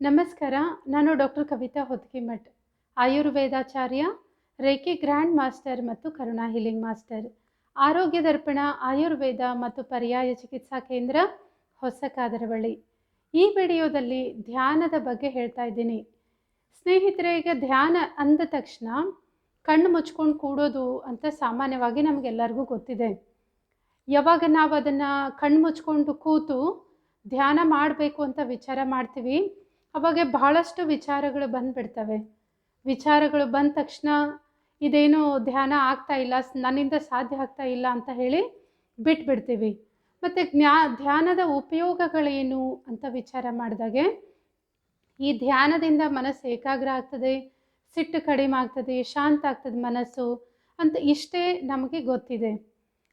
ನಮಸ್ಕಾರ, ನಾನು ಡಾಕ್ಟರ್ ಕವಿತಾ ಹೊತ್ಕಿಮಠ್, ಆಯುರ್ವೇದಾಚಾರ್ಯ, ರೇಖೆ ಗ್ರ್ಯಾಂಡ್ ಮಾಸ್ಟರ್ ಮತ್ತು ಕರುಣಾ ಹೀಲಿಂಗ್ ಮಾಸ್ಟರ್. ಆರೋಗ್ಯ ದರ್ಪಣ, ಆಯುರ್ವೇದ ಮತ್ತು ಪರ್ಯಾಯ ಚಿಕಿತ್ಸಾ ಕೇಂದ್ರ ಹೊಸ ಕಾದರವಳ್ಳಿ ಈ ವಿಡಿಯೋದಲ್ಲಿ ಧ್ಯಾನದ ಬಗ್ಗೆ ಹೇಳ್ತಾ ಇದ್ದೀನಿ. ಸ್ನೇಹಿತರೆ, ಈಗ ಧ್ಯಾನ ಅಂದ ತಕ್ಷಣ ಕಣ್ಣು ಮುಚ್ಕೊಂಡು ಕೂಡೋದು ಅಂತ ಸಾಮಾನ್ಯವಾಗಿ ನಮಗೆಲ್ಲರಿಗೂ ಗೊತ್ತಿದೆ. ಯಾವಾಗ ನಾವು ಅದನ್ನು ಕಣ್ಣು ಮುಚ್ಕೊಂಡು ಕೂತು ಧ್ಯಾನ ಮಾಡಬೇಕು ಅಂತ ವಿಚಾರ ಮಾಡ್ತೀವಿ ಅವಾಗ ಬಹಳಷ್ಟು ವಿಚಾರಗಳು ಬಂದುಬಿಡ್ತವೆ. ವಿಚಾರಗಳು ಬಂದ ತಕ್ಷಣ ಇದೇನು ಧ್ಯಾನ ಆಗ್ತಾ ಇಲ್ಲ ನನ್ನಿಂದ ಸಾಧ್ಯ ಆಗ್ತಾ ಇಲ್ಲ ಅಂತ ಹೇಳಿ ಬಿಟ್ಬಿಡ್ತೀವಿ. ಮತ್ತು ಜ್ಞಾ, ಧ್ಯಾನದ ಉಪಯೋಗಗಳೇನು ಅಂತ ವಿಚಾರ ಮಾಡಿದಾಗೆ, ಈ ಧ್ಯಾನದಿಂದ ಮನಸ್ಸು ಏಕಾಗ್ರ ಆಗ್ತದೆ, ಸಿಟ್ಟು ಕಡಿಮೆ ಆಗ್ತದೆ, ಶಾಂತ ಆಗ್ತದೆ ಮನಸ್ಸು ಅಂತ ಇಷ್ಟೇ ನಮಗೆ ಗೊತ್ತಿದೆ.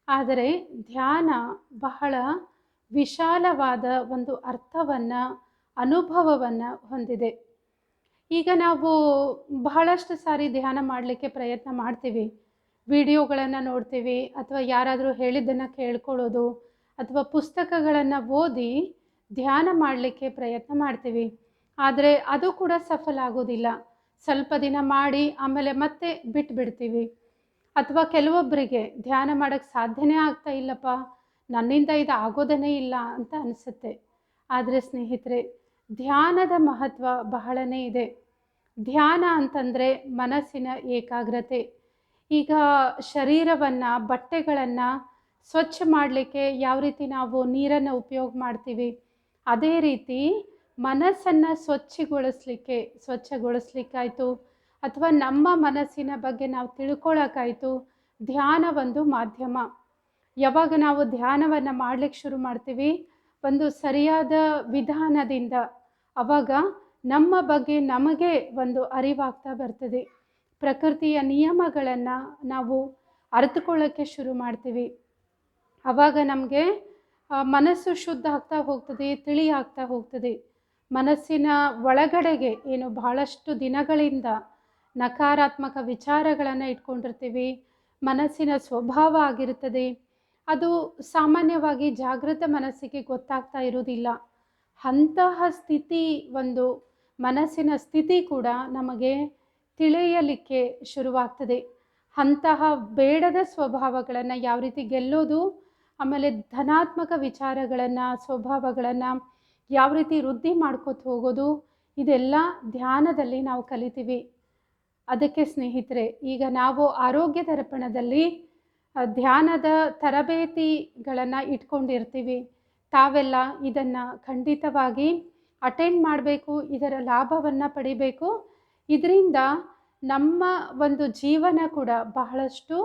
ಆದರೆ ಧ್ಯಾನ ಬಹಳ ವಿಶಾಲವಾದ ಒಂದು ಅರ್ಥವನ್ನು ಅನುಭವವನ್ನು ಹೊಂದಿದೆ. ಈಗ ನಾವು ಬಹಳಷ್ಟು ಸಾರಿ ಧ್ಯಾನ ಮಾಡಲಿಕ್ಕೆ ಪ್ರಯತ್ನ ಮಾಡ್ತೀವಿ. ವಿಡಿಯೋಗಳನ್ನು ನೋಡ್ತೀವಿ ಅಥವಾ ಯಾರಾದರೂ ಹೇಳಿದ್ದನ್ನು ಕೇಳ್ಕೊಳ್ಳೋದು ಅಥವಾ ಪುಸ್ತಕಗಳನ್ನು ಓದಿ ಧ್ಯಾನ ಮಾಡಲಿಕ್ಕೆ ಪ್ರಯತ್ನ ಮಾಡ್ತೀವಿ. ಆದರೆ ಅದು ಕೂಡ ಸಫಲ ಆಗೋದಿಲ್ಲ. ಸ್ವಲ್ಪ ದಿನ ಮಾಡಿ ಆಮೇಲೆ ಮತ್ತೆ ಬಿಟ್ಬಿಡ್ತೀವಿ. ಅಥವಾ ಕೆಲವೊಬ್ಬರಿಗೆ ಧ್ಯಾನ ಮಾಡೋಕ್ಕೆ ಸಾಧ್ಯನೇ ಆಗ್ತಾ ಇಲ್ಲಪ್ಪ, ನನ್ನಿಂದ ಇದು ಆಗೋದೇ ಇಲ್ಲ ಅಂತ ಅನಿಸುತ್ತೆ. ಆದರೆ ಸ್ನೇಹಿತರೆ ಧ್ಯಾನದ ಮಹತ್ವ ಬಹಳನೇ ಇದೆ. ಧ್ಯಾನ ಅಂತಂದರೆ ಮನಸ್ಸಿನ ಏಕಾಗ್ರತೆ. ಈಗ ಶರೀರವನ್ನು, ಬಟ್ಟೆಗಳನ್ನು ಸ್ವಚ್ಛ ಮಾಡಲಿಕ್ಕೆ ಯಾವ ರೀತಿ ನಾವು ನೀರನ್ನು ಉಪಯೋಗ ಮಾಡ್ತೀವಿ? ಅದೇ ರೀತಿ ಮನಸ್ಸನ್ನು ಸ್ವಚ್ಛಗೊಳಿಸ್ಲಿಕ್ಕೆ, ಸ್ವಚ್ಛಗೊಳಿಸ್ಲಿಕ್ಕಾಯಿತು? ಅಥವಾ ನಮ್ಮ ಮನಸ್ಸಿನ ಬಗ್ಗೆ ನಾವು ತಿಳ್ಕೊಳ್ಳೋಕ್ಕಾಯಿತು ಧ್ಯಾನ ಒಂದು ಮಾಧ್ಯಮ. ಯಾವಾಗ ನಾವು ಧ್ಯಾನವನ್ನು ಮಾಡಲಿಕ್ಕೆ ಶುರು ಮಾಡ್ತೀವಿ? ಒಂದು ಸರಿಯಾದ ವಿಧಾನದಿಂದ ಅವಾಗ ನಮ್ಮ ಬಗ್ಗೆ ನಮಗೆ ಒಂದು ಅರಿವಾಗ್ತಾ ಬರ್ತದೆ. ಪ್ರಕೃತಿಯ ನಿಯಮಗಳನ್ನು ನಾವು ಅರಿತುಕೊಳ್ಳೋಕ್ಕೆ ಶುರು ಮಾಡ್ತೀವಿ. ಆವಾಗ ನಮಗೆ ಮನಸ್ಸು ಶುದ್ಧ ಆಗ್ತಾ ಹೋಗ್ತದೆ, ತಿಳಿ ಆಗ್ತಾ ಹೋಗ್ತದೆ. ಮನಸ್ಸಿನ ಒಳಗಡೆಗೆ ಏನು ಬಹಳಷ್ಟು ದಿನಗಳಿಂದ ನಕಾರಾತ್ಮಕ ವಿಚಾರಗಳನ್ನು ಇಟ್ಕೊಂಡಿರ್ತೀವಿ. ಮನಸ್ಸಿನ ಸ್ವಭಾವ ಆಗಿರುತ್ತದೆ ಅದು ಸಾಮಾನ್ಯವಾಗಿ ಜಾಗೃತ ಮನಸ್ಸಿಗೆ ಗೊತ್ತಾಗ್ತಾ ಇರುವುದಿಲ್ಲ. ಅಂತಹ ಸ್ಥಿತಿ ಒಂದು ಮನಸ್ಸಿನ ಸ್ಥಿತಿ ಕೂಡ ನಮಗೆ ತಿಳಿಯಲಿಕ್ಕೆ ಶುರುವಾಗ್ತದೆ. ಅಂತಹ ಬೇಡದ ಸ್ವಭಾವಗಳನ್ನು ಯಾವ ರೀತಿ ಗೆಲ್ಲೋದು, ಆಮೇಲೆ ಧನಾತ್ಮಕ ವಿಚಾರಗಳನ್ನು, ಸ್ವಭಾವಗಳನ್ನು ಯಾವ ರೀತಿ ವೃದ್ಧಿ ಮಾಡ್ಕೋತ ಹೋಗೋದು, ಇದೆಲ್ಲ ಧ್ಯಾನದಲ್ಲಿ ನಾವು ಕಲಿತೀವಿ. ಅದಕ್ಕೆ ಸ್ನೇಹಿತರೆ, ಈಗ ನಾವು ಆರೋಗ್ಯ ದರ್ಪಣದಲ್ಲಿ ಧ್ಯಾನದ ತರಬೇತಿಗಳನ್ನು ಇಟ್ಕೊಂಡಿರ್ತೀವಿ. ತಾವೆಲ್ಲ ಇದನ್ನು ಖಂಡಿತವಾಗಿ ಅಟೆಂಡ್ ಮಾಡಬೇಕು, ಇದರ ಲಾಭವನ್ನು ಪಡಿಬೇಕು. ಇದರಿಂದ ನಮ್ಮ ಒಂದು ಜೀವನ ಕೂಡ ಬಹಳಷ್ಟು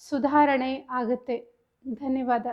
ಸುಧಾರಣೆ ಆಗುತ್ತೆ. ಧನ್ಯವಾದ.